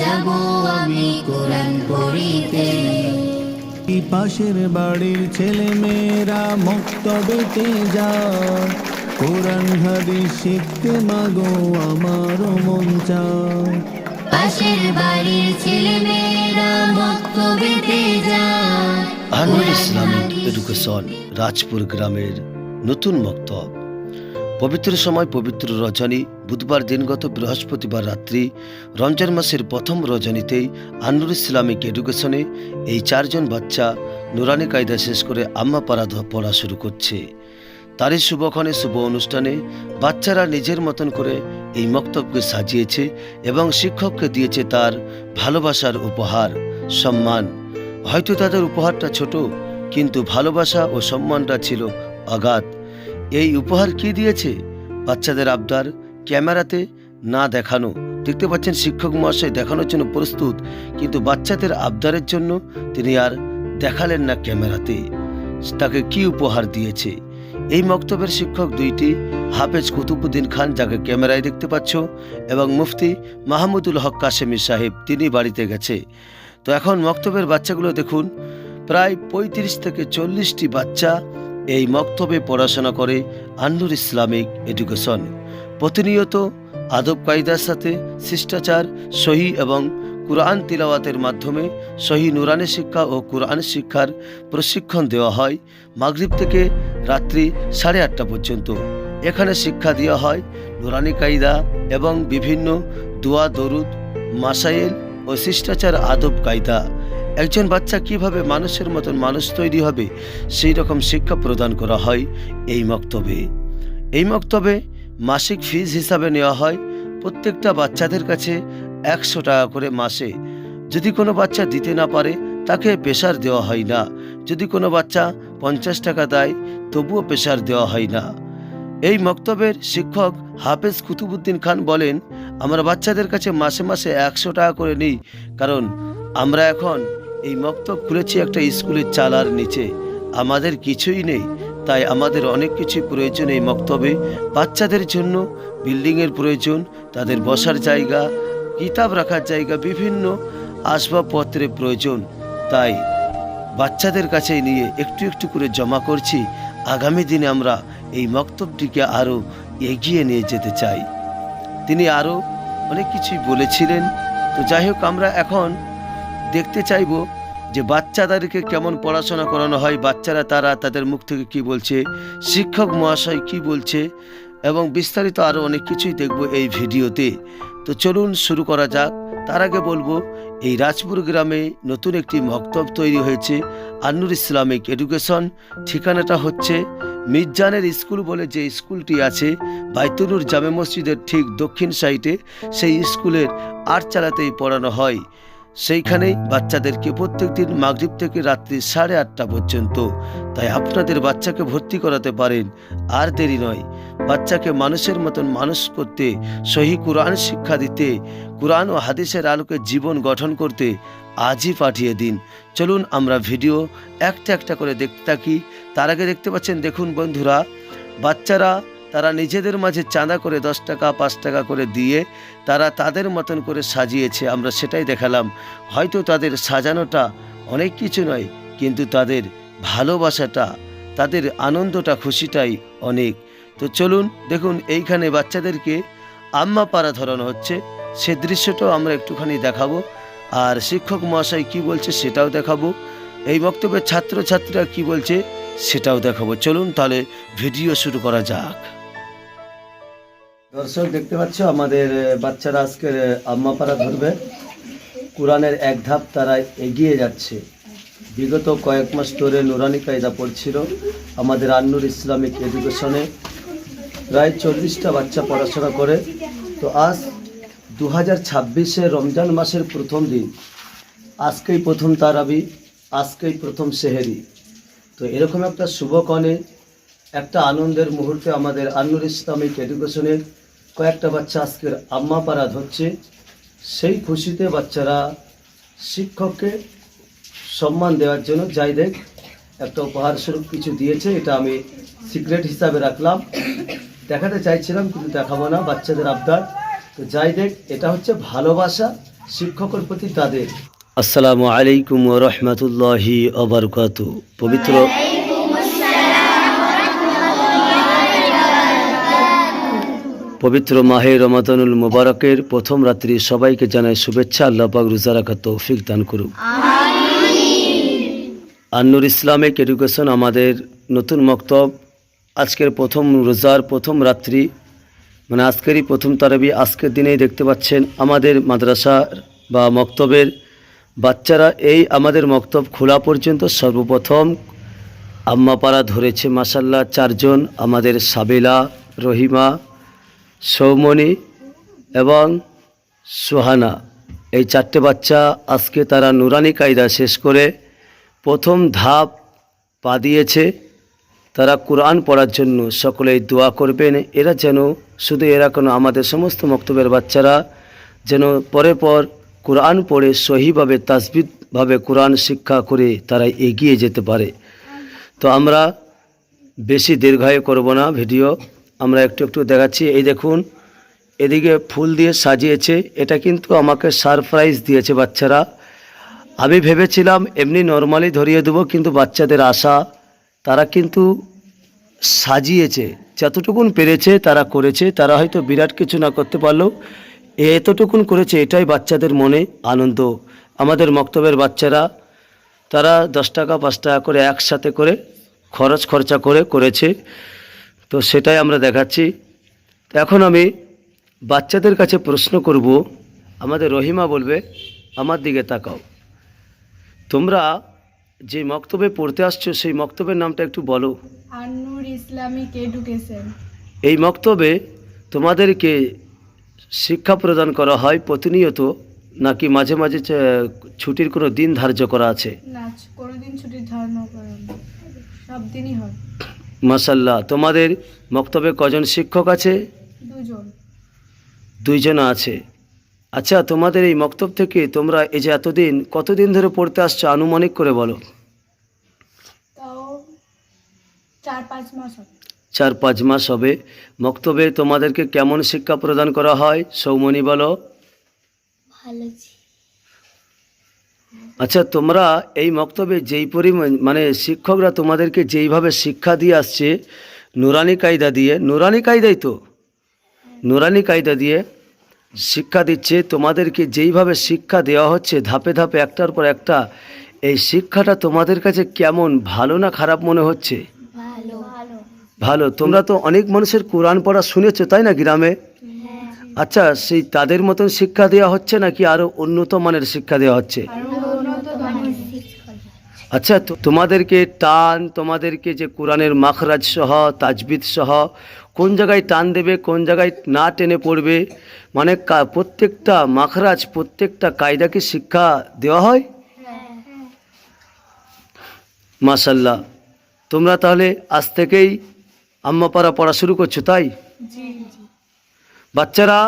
যাব আমি কোরআন পড়িতে। পাশের বাড়ির ছেলে মেয়েরা মক্তবেতে যায়। কোরআন হাদিস শিখতে মাগো আমার মন চায়। পাশের বাড়ির ছেলে মেয়েরা মক্তবেতে যায়। আনোয়ার ইসলামিক এডুকেশন রাজপুর গ্রামের নতুন মক্তব পবিত্র সময় পবিত্র রজনী, বুধবার দিনগত বৃহস্পতিবার রাত্রি, রমজান মাসের প্রথম রজনীতেই আনুর ইসলামিক এডুকেশনে এই চারজন বাচ্চা নুরানি কায়দা শেষ করে আম্মা পাড়া পড়া শুরু করছে। তারই শুভক্ষণে শুভ অনুষ্ঠানে বাচ্চারা নিজের মতন করে এই মক্তবকে সাজিয়েছে এবং শিক্ষককে দিয়েছে তার ভালোবাসার উপহার, সম্মান। হয়তো তাদের উপহারটা ছোট, কিন্তু ভালোবাসা ও সম্মানটা ছিল অগাধ। এই উপহার কি দিয়েছে? বাচ্চাদের আবদার ক্যামেরাতে না দেখানো। দেখতে পাচ্ছেন শিক্ষক মহাশয় দেখানোর জন্য প্রস্তুত, কিন্তু বাচ্চাদের আবদারের জন্য তিনি আর দেখালেন না ক্যামেরাতে। তাকে কি উপহার দিয়েছে? এই মক্তবের শিক্ষক দুইটি, হাফেজ কুতুবুদ্দিন খান, যাকে ক্যামেরায় দেখতে পাচ্ছ, এবং মুফতি মাহমুদুল হক কাশেমি সাহেব, তিনি বাড়িতে গেছে। তো এখন মক্তবের বাচ্চাগুলো দেখুন, প্রায় পঁয়ত্রিশ থেকে চল্লিশটি বাচ্চা এই মক্তবে পড়াশোনা করে আন্নুর ইসলামিক এডুকেশন। প্রতিনিয়ত আদব কায়দার সাথে শিষ্টাচার, সহি এবং কুরআন তিলাওয়াতের মাধ্যমে সহি নুরানি শিক্ষা ও কুরআন শিক্ষার প্রশিক্ষণ দেওয়া হয় মাগরিব থেকে রাত্রি সাড়ে আটটা পর্যন্ত। এখানে শিক্ষা দেওয়া হয় নুরানি কায়দা এবং বিভিন্ন দোয়া, দরুদ মাসাইল ও শিষ্টাচার আদব কায়দা। একজন বাচ্চা কীভাবে মানুষের মতন মানুষ তৈরি হবে, সেই রকম শিক্ষা প্রদান করা হয় এই মক্তবে। এই মক্তবে মাসিক ফিজ হিসাবে নেওয়া হয়, প্রত্যেকটা বাচ্চাদের কাছে একশো টাকা করে মাসে। যদি কোনো বাচ্চা দিতে না পারে, তাকে পেশার দেওয়া হয় না। যদি কোনো বাচ্চা পঞ্চাশ টাকা দেয়, তবুও পেশার দেওয়া হয় না। এই মক্তবের শিক্ষক হাফেজ কুতুবুদ্দিন খান বলেন, আমরা বাচ্চাদের কাছে মাসে মাসে একশো টাকা করে নিই, কারণ আমরা এখন এই মক্তব খুলেছি একটা স্কুলের চালার নিচে। আমাদের কিছুই নেই, তাই আমাদের অনেক কিছু প্রয়োজন এই মক্তবে। বাচ্চাদের জন্য বিল্ডিংয়ের প্রয়োজন, তাদের বসার জায়গা, কিতাব রাখার জায়গা, বিভিন্ন আসবাবপত্রের প্রয়োজন। তাই বাচ্চাদের কাছে নিয়ে একটু একটু করে জমা করছি। আগামী দিনে আমরা এই মক্তবটিকে আরও এগিয়ে নিয়ে যেতে চাই। তিনি আরও অনেক কিছুই বলেছিলেন। তো যাই হোক, আমরা এখন দেখতে চাইব যে বাচ্চাদেরকে কেমন পড়াশোনা করানো হয়, বাচ্চারা তারা তাদের মুখ থেকে কি বলছে, শিক্ষক মহাশয় কি বলছে, এবং বিস্তারিত আরও অনেক কিছুই দেখব এই ভিডিওতে। তো চলুন শুরু করা যাক। তার আগে বলব, এই রাজপুর গ্রামে নতুন একটি মক্তব তৈরি হয়েছে, আন্নুর ইসলামিক এডুকেশন। ঠিকানাটা হচ্ছে মির্জানের স্কুল বলে যে স্কুলটি আছে বাইতুনুর জামে মসজিদের ঠিক দক্ষিণ সাইডে, সেই স্কুলের আট চালাতেই পড়ানো হয়। সেইখানেই বাচ্চাদেরকে প্রত্যেক দিন মাগরিব থেকে রাত্রি সাড়ে আটটা পর্যন্ত। তাই আপনাদের বাচ্চাকে ভর্তি করাতে পারেন, আর দেরি নয়। বাচ্চাকে মানুষের মতন মানুষ করতে, সহি কোরআন শিক্ষা দিতে, কোরআন ও হাদিসের আলোকে জীবন গঠন করতে আজই পাঠিয়ে দিন। চলুন আমরা ভিডিও একটা একটা করে দেখতে থাকি। তার আগে দেখতে পাচ্ছেন, দেখুন বন্ধুরা, বাচ্চারা তারা নিজেদের মাঝে চাঁদা করে দশ টাকা, পাঁচ টাকা করে দিয়ে তারা তাদের মতন করে সাজিয়েছে, আমরা সেটাই দেখালাম। হয়তো তাদের সাজানোটা অনেক কিছু নয়, কিন্তু তাদের ভালোবাসাটা, তাদের আনন্দটা, খুশিটাই অনেক। তো চলুন, দেখুন, এইখানে বাচ্চাদেরকে আম্মা পাড়া ধরানো হচ্ছে। সে দৃশ্যটাও আমরা একটুখানি দেখাবো। আর শিক্ষক মহাশয় কি বলছে সেটাও দেখাবো। এই বক্তব্যের ছাত্রছাত্রীরা কি বলছে সেটাও দেখাবো। চলুন তাহলে ভিডিও শুরু করা যাক। দর্শক, দেখতে পাচ্ছ, আমাদের বাচ্চারা আজকের আম্মা পাড়া ধরবে। কোরআনের এক ধাপ তারা এগিয়ে যাচ্ছে। বিগত কয়েক মাস ধরে নুরানি কায়দা পড়ছিল আমাদের আন্নুর ইসলামিক এডুকেশনে। প্রায় চল্লিশটা বাচ্চা পড়াশোনা করে। তো আজ দু হাজার রমজান মাসের প্রথম দিন। আজকেই প্রথম তারাবি, আজকেই প্রথম সেহেরি। তো এরকম একটা শুভকণে একটা আনন্দের মুহূর্তে আমাদের আন্নুর ইসলামিক এডুকেশনের কয়েকটা বাচ্চা আজকের আম্মা পাড়া ধরছে। সেই খুশিতে বাচ্চারা শিক্ষককে সম্মান দেওয়ার জন্য যাই দেখ একটা উপহার স্বরূপ কিছু দিয়েছে এটা আমি সিক্রেট হিসাবে রাখলাম। দেখাতে চাইছিলাম কিন্তু দেখাবো না বাচ্চাদের আবদার। তো যাই দেখ এটা হচ্ছে ভালোবাসা শিক্ষকের প্রতি তাদের। আসসালামু আলাইকুম রহমতুল্লাহি অবরকাত পবিত্র পবিত্র মাহে রমাদানুল মুবারকের প্রথম রাত্রি সবাইকে জানাই শুভেচ্ছা আল্লাহ পাক রোজা রাখার তৌফিক দান করুক। আন্নুর ইসলামিক এডুকেশন আমাদের নতুন মক্তব। আজকের প্রথম রোজার প্রথম রাত্রি মানে আজকেরই প্রথম তারাবি আজকের দিনেই দেখতে পাচ্ছেন আমাদের মাদ্রাসা বা মক্তবের বাচ্চারা। এই আমাদের মক্তব খোলা পর্যন্ত সর্বপ্রথম আম্মাপাড়া ধরেছে মাসাল্লাহ চারজন আমাদের সাবেলা রহিমা সৌমনি এবং সুহানা। এই চারটে বাচ্চা আজকে তারা নুরানি কায়দা শেষ করে প্রথম ধাপ পা দিয়েছে। তারা কোরআন পড়ার জন্য সকলেই দোয়া করবেন। এরা যেন, শুধু এরা কোনো, আমাদের সমস্ত মক্তবের বাচ্চারা যেন পরে পর কোরআন পড়ে, সহিভাবে তাসবিদভাবে কোরআন শিক্ষা করে তারা এগিয়ে যেতে পারে। তো আমরা বেশি দীর্ঘায়ু করব না ভিডিও। আমরা একটু একটু দেখাচ্ছি। এই দেখুন, এদিকে ফুল দিয়ে সাজিয়েছে। এটা কিন্তু আমাকে সারপ্রাইজ দিয়েছে বাচ্চারা। আমি ভেবেছিলাম এমনি নর্মালি ধরিয়ে দেবো, কিন্তু বাচ্চাদের আশা, তারা কিন্তু সাজিয়েছে। যতটুকুন পেরেছে তারা করেছে। তারা হয়তো বিরাট কিছু না করতে পারলেও এতটুকুন করেছে, এটাই বাচ্চাদের মনে আনন্দ। আমাদের মক্তবের বাচ্চারা, তারা দশ টাকা, পাঁচ টাকা করে একসাথে করে খরচ খরচা করে করেছে। তো সেটাই আমরা দেখাচ্ছি। তো এখন আমি বাচ্চাদের কাছে প্রশ্ন করব আমাদের রহিমা বলবে আমার দিকে তাকাও। তোমরা যে মক্তবে পড়তে আসছো সেই মক্তবের নামটা একটু বলো। Annur Islamic education. এই মক্তবে তোমাদেরকে শিক্ষা প্রদান করা হয় প্রতিনিয়ত নাকি মাঝে মাঝে ছুটির কোনো দিন ধার্য করা আছে? নাচ কোনোদিন ছুটির ধারণা না। সব দিনই হয়। মাসাল্লাহ তোমাদের মক্তবে কজন শিক্ষক আছে? দুইজন আছে। আচ্ছা তোমাদের এই মক্তব থেকে তোমরা এই যে এতদিন কতদিন ধরে পড়তে আসছো আনুমানিক করে বলো। চার পাঁচ মাস হবে। চার পাঁচ মাস হবে। মক্তবে তোমাদেরকে কেমন শিক্ষা প্রদান করা হয়? সৌমনি বলো। ভালো আচ্ছা তোমরা এই মক্তবে যেই পরিমাণ মানে শিক্ষকরা তোমাদেরকে যেইভাবে শিক্ষা দিয়ে আসছে নুরানি কায়দা দিয়ে নুরানি কায়দাই তো নুরানি কায়দা দিয়ে শিক্ষা দিচ্ছে তোমাদেরকে যেইভাবে শিক্ষা দেওয়া হচ্ছে ধাপে ধাপে একটার পর একটা এই শিক্ষাটা তোমাদের কাছে কেমন ভালো না খারাপ মনে হচ্ছে? ভালো। তোমরা তো অনেক মানুষের কোরআন পড়া শুনেছো তাই না গ্রামে? আচ্ছা সেই তাদের মতন শিক্ষা দেওয়া হচ্ছে নাকি আরও উন্নত মানের শিক্ষা দেওয়া হচ্ছে? আচ্ছা তোমাদেরকে টান, তোমাদেরকে যে কোরআনের মাখরাজ সহ, তাজবিদ সহ, কোন জায়গায় টান দেবে, কোন জায়গায় না টেনে পড়বে মানে প্রত্যেকটা মাখরাজ, প্রত্যেকটা কায়দাকে শিক্ষা দেওয়া হয়? মাশাল্লাহ। তোমরা তাহলে আজ থেকেই আম্মাপাড়া পড়া শুরু করছ, তাই? বাচ্চারা,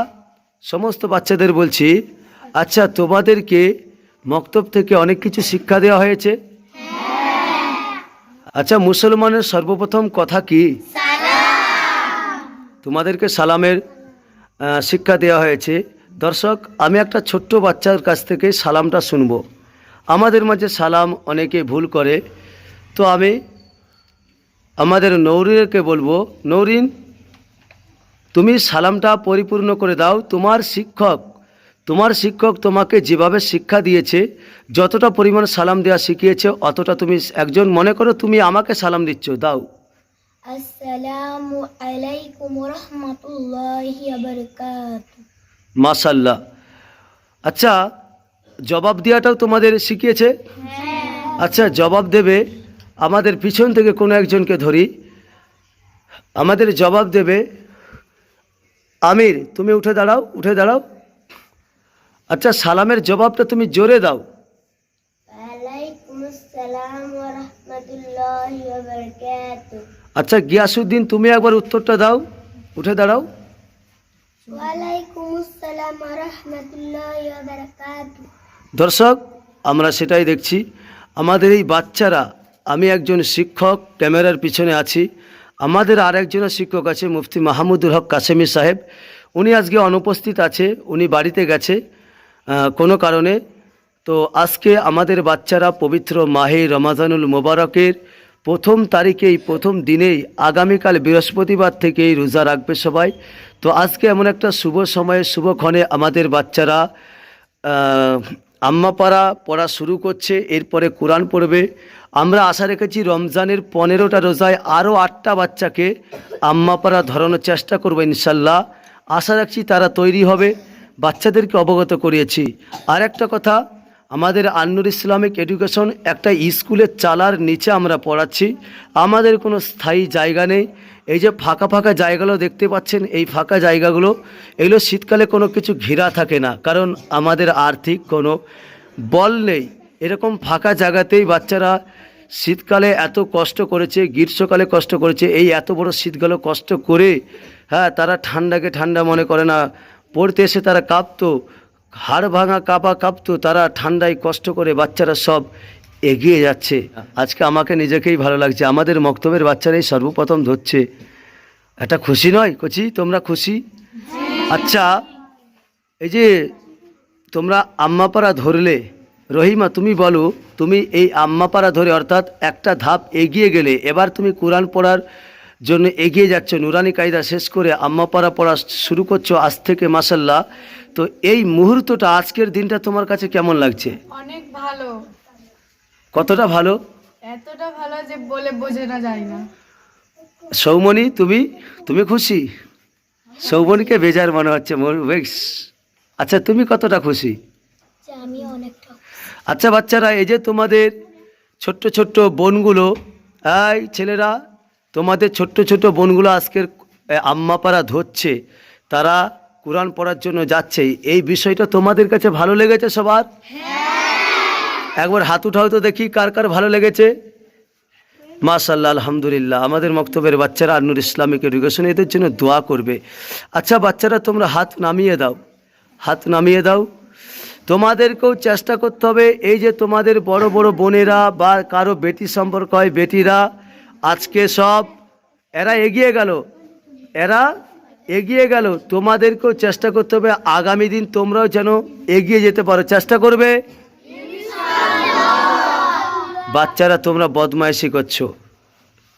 সমস্ত বাচ্চাদের বলছি আচ্ছা তোমাদেরকে মক্তব থেকে অনেক কিছু শিক্ষা দেওয়া হয়েছে? আচ্ছা মুসলমানের সর্বপ্রথম কথা কি? তোমাদেরকে সালামের শিক্ষা দেওয়া হয়েছে। দর্শক আমি একটা ছোট্ট বাচ্চার কাছ থেকে সালামটা শুনব। আমাদের মাঝে সালাম অনেকে ভুল করে। তো আমি আমাদের নৌরিনকে বলব নৌরিন তুমি সালামটা পরিপূর্ণ করে দাও। তোমার শিক্ষক তোমার শিক্ষক তোমাকে যেভাবে শিক্ষা দিয়েছে যতটা পরিমাণ সালাম দেওয়া শিখিয়েছে অতটা তুমি একজন মনে করো তুমি আমাকে সালাম দিচ্ছ দাও। আসসালামু আলাইকুম রহমতুল্লাহি বারাকাতু আচ্ছা জবাব দেওয়াটাও তোমাদের শিখিয়েছে? আচ্ছা জবাব দেবে আমাদের পিছন থেকে কোনো একজনকে ধরি। আমাদের জবাব দেবে আমির তুমি উঠে দাঁড়াও উঠে দাঁড়াও। আচ্ছা সালামের জবাবটা তুমি জোরে দাও। আচ্ছা গিয়াসুদ্দিন তুমি একবার উত্তরটা দাও। উঠে দাঁড়াও। দর্শক আমরা সেটাই দেখছি। আমাদের এই বাচ্চারা আমি একজন শিক্ষক ক্যামেরার পিছনে আছি। আমাদের আর একজন শিক্ষক আছে মুফতি মাহমুদুল হক কাসেমি সাহেব। উনি আজকে অনুপস্থিত আছে উনি বাড়িতে গেছে। কোনো কারণে। তো আজকে আমাদের বাচ্চারা পবিত্র মাহে রমাজানুল মোবারকের প্রথম তারিখেই, প্রথম দিনেই, আগামীকাল বৃহস্পতিবার থেকেই রোজা রাখবে সবাই। তো আজকে এমন একটা শুভ সময়ে শুভক্ষণে আমাদের বাচ্চারা আম্মাপাড়া পড়া শুরু করছে, এরপরে কোরআন পড়বে। আমরা আশা রেখেছি রমজানের পনেরোটা রোজায় আরও আটটা বাচ্চাকে আম্মাপাড়া ধরানোর চেষ্টা করব ইনশাল্লাহ। আশা রাখছি তারা তৈরি হবে। বাচ্চাদেরকে অবগত করিয়েছি। আর একটা কথা, আমাদের আন্নুর ইসলামিক এডুকেশন একটা স্কুলের চালার নিচে আমরা পড়াচ্ছি। আমাদের কোনো স্থায়ী জায়গা নেই। এই যে ফাঁকা ফাঁকা জায়গাগুলো দেখতে পাচ্ছেন, এই ফাঁকা জায়গাগুলো, এগুলো শীতকালে কোনো কিছু ঘেরা থাকে না। কারণ আমাদের আর্থিক কোনো বল নেই। এরকম ফাঁকা জায়গাতেই বাচ্চারা শীতকালে এত কষ্ট করেছে, গ্রীষ্মকালে কষ্ট করেছে, এই এত বড় শীতকালে কষ্ট করে হ্যাঁ তারা ঠান্ডাকে ঠান্ডা মনে করে না। পড়তে এসে তারা কাঁপতো হাড় ভাঙা, কাঁপা কাঁপতো, তারা ঠান্ডায় কষ্ট করে বাচ্চারা সব এগিয়ে যাচ্ছে। আজকে আমাকে নিজেকেই ভালো লাগছে, আমাদের মক্তবের বাচ্চারাই সর্বপ্রথম ধরছে। এটা খুশি নয় কচি? তোমরা খুশি? আচ্ছা এই যে তোমরা আম্মাপাড়া ধরলে, রহিমা তুমি বলো, তুমি এই আম্মাপাড়া ধরে অর্থাৎ একটা ধাপ এগিয়ে গেলে, এবার তুমি কোরআন পড়ার জন্য এগিয়ে যাচ্ছ। নুরানি কায়দা শেষ করে আম্মাপাড়া পড়া শুরু করছ আজ থেকে মাসাল্লাহ তো এই মুহূর্তটা আজকের দিনটা তোমার কাছে কেমন লাগছে? অনেক ভালো। কতটা ভালো? এতটা ভালো যে বলে বোঝানো যায় না। সৌমনি তুমি? তুমি খুশি? সৌমনিকে বেজার মনে হচ্ছে আচ্ছা তুমি কতটা খুশি। আচ্ছা বাচ্চারা এই যে তোমাদের ছোট্ট ছোট্ট বোনগুলো এই ছেলেরা তোমাদের ছোট্ট ছোট্ট বোনগুলো আজকের আম্মাপাড়া ধরছে তারা কোরআন পড়ার জন্য যাচ্ছে। এই বিষয়টা তোমাদের কাছে ভালো লেগেছে সবার? একবার হাত উঠাও তো দেখি কার কার ভালো লেগেছে। মাশাল্লাহ আলহামদুলিল্লাহ আমাদের মক্তবের বাচ্চারা আন্নুর ইসলামিক এডুকেশন এদের জন্য দোয়া করবে। আচ্ছা বাচ্চারা তোমরা হাত নামিয়ে দাও। হাত নামিয়ে দাও। তোমাদেরকেও চেষ্টা করতে হবে এই যে তোমাদের বড় বড় বোনেরা বা কারও বেটি সম্পর্ক হয় বেটিরা আজকে সব এরা এগিয়ে গেল। এরা এগিয়ে গেল। তোমাদেরকেও চেষ্টা করতে হবে। আগামী দিন তোমরাও যেন এগিয়ে যেতে পারো। চেষ্টা করবে? বাচ্চারা তোমরা বদমাইশি করছ।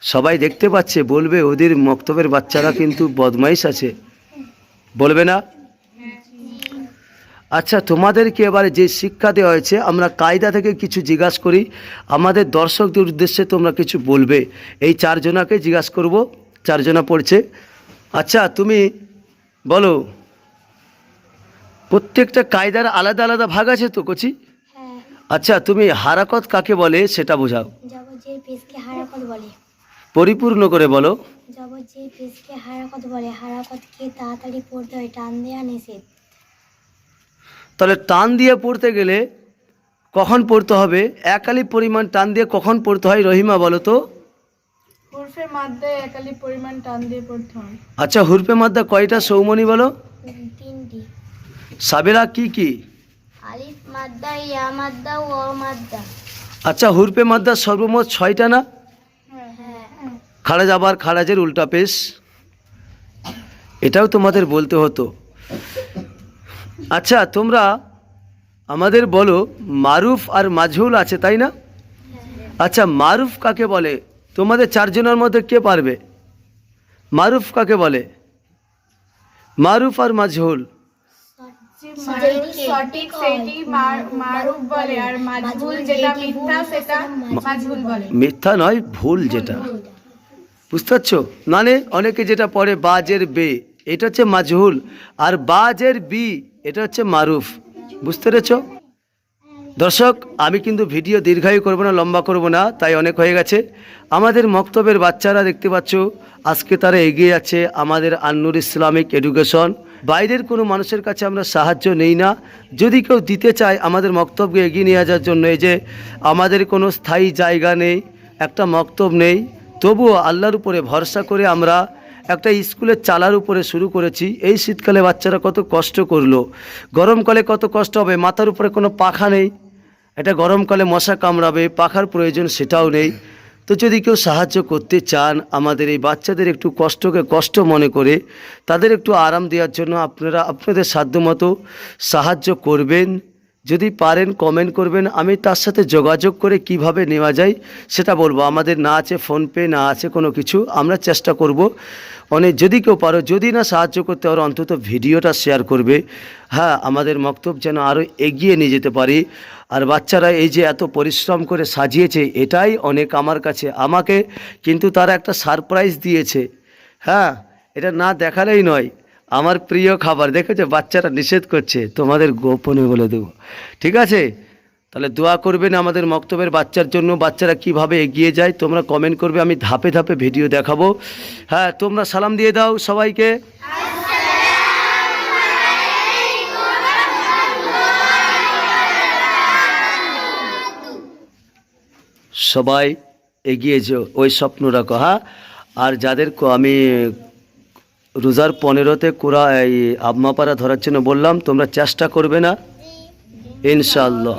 সবাই দেখতে পাচ্ছে, বলবে ওদের মক্তবের বাচ্চারা কিন্তু বদমাইশ আছে। বলবে না? আচ্ছা তোমাদেরকে এবারে যে শিক্ষা দেওয়া হয়েছে আমরা কায়দা থেকে কিছু জিজ্ঞাসা করি। আমাদের দর্শকদের উদ্দেশ্যে তোমরা কিছু বলবে। এই চারজনাকে জিজ্ঞাসা করব চারজনা পড়ছে। আচ্ছা তুমি বলো প্রত্যেকটা কায়দার আলাদা আলাদা ভাগ আছে তো কচি? হ্যাঁ। আচ্ছা তুমি হারাকত কাকে বলে সেটা বোঝাও। পরিপূর্ণ করে বলো। যাব যে পেজকে হারাকত বলে। হারাকতকে তাড়াতাড়ি পড়তে হয় টান দেওয়া নিষেধ। তাহলে টান দিয়ে পড়তে গেলে কখন পড়তে হবে? একালি পরিমাণ টান দিয়ে কখন পড়তে হয় রহিমা বলো তো? উর্ফের মাধ্যমে একালি পরিমাণ টান দিয়ে পড়তে হয়। আচ্ছা হুরপে মাদ্দা কয়টা সৌমনি বলো? সাবেরা কি কি? আলিফ মাদ্দা ইয়া মাদ্দা ও মাদ্দা। আচ্ছা হুরপে মাদ্দা সর্বমোট ছয়টা না? হ্যাঁ। খারাজ আবার খারাজের উল্টা পেশ। এটাও তোমাদের বলতে হতো। আচ্ছা তোমরা আমাদের বলো, মারুফ আর মাঝহুল আছে, তাই না? আচ্ছা মারুফ কাকে বলে? তোমাদের চারজনের মধ্যে কে পারবে? মারুফ কাকে বলে? মারুফ আর মাজহুল। মিথ্যা নয়, ভুল যেটা। বুঝতে পারছ? মানে অনেকে যেটা পড়ে, বাজের বে, এটা হচ্ছে মাজহুল। আর বাজের বি এটা হচ্ছে মারুফ। বুঝতে পেরেছ? দর্শক, আমি কিন্তু ভিডিও দীর্ঘায়ু করব না, লম্বা করব না, তাই অনেক হয়ে গেছে। আমাদের মক্তবের বাচ্চারা দেখতে পাচ্ছ, আজকে তারা এগিয়ে যাচ্ছে আমাদের আন্নুর ইসলামিক এডুকেশন। বাইরের কোনো মানুষের কাছে আমরা সাহায্য নেই না। যদি কেউ দিতে চায় আমাদের মক্তবকে এগিয়ে নিয়ে যাওয়ার জন্য, এই যে আমাদের কোনো স্থায়ী জায়গা নেই, একটা মক্তব নেই, তবুও আল্লাহর উপরে ভরসা করে আমরা একটা স্কুলের চালার উপরে শুরু করেছি। এই শীতকালে বাচ্চারা কত কষ্ট করল। গরমকালে কত কষ্ট হবে, মাথার উপরে কোনো পাখা নেই। এটা গরমকালে মশা কামড়াবে, পাখার প্রয়োজন সেটাও নেই। তো যদি কেউ সাহায্য করতে চান, আমাদের এই বাচ্চাদের একটু কষ্টকে কষ্ট মনে করে, তাদের একটু আরাম দেওয়ার জন্য আপনারা, আপনাদের সাধ্যমতো সাহায্য করবেন। যদি পারেন কমেন্ট করবেন, আমি তার সাথে যোগাযোগ করে কীভাবে নেওয়া যায় সেটা বলব। আমাদের না আছে ফোনপে, না আছে কোনো কিছু, আমরা চেষ্টা করব। অনেক যদি কেউ পারো, যদি না সাহায্য করতে পারো, অন্তত ভিডিওটা শেয়ার করবে। হ্যাঁ আমাদের মক্তব যেন আরও এগিয়ে নিয়ে যেতে পারি। আর বাচ্চারা এই যে এত পরিশ্রম করে সাজিয়েছে, এটাই অনেক আমার কাছে, আমাকে কিন্তু তারা একটা সারপ্রাইজ দিয়েছে। হ্যাঁ এটা না দেখালেই নয়। আমার প্রিয় খাবার, দেখেছ? বাচ্চারা নিষেধ করছে, তোমাদের গোপনে বলে দেবো। ঠিক আছে? তাহলে দোয়া করবেন আমাদের মক্তবের বাচ্চার জন্য। বাচ্চারা কীভাবে এগিয়ে যায়, তোমরা কমেন্ট করবে, আমি ধাপে ধাপে ভিডিও দেখাবো। হ্যাঁ তোমরা সালাম দিয়ে দাও সবাইকে। সবাই এগিয়ে যে ওই স্বপ্ন রাখো হ্যাঁ? আর যাদের আমি রোজার পনেরোতে কোরা এই আবমাপাড়া ধরার জন্য বললাম তোমরা চেষ্টা করবে না? ইনশাআল্লাহ।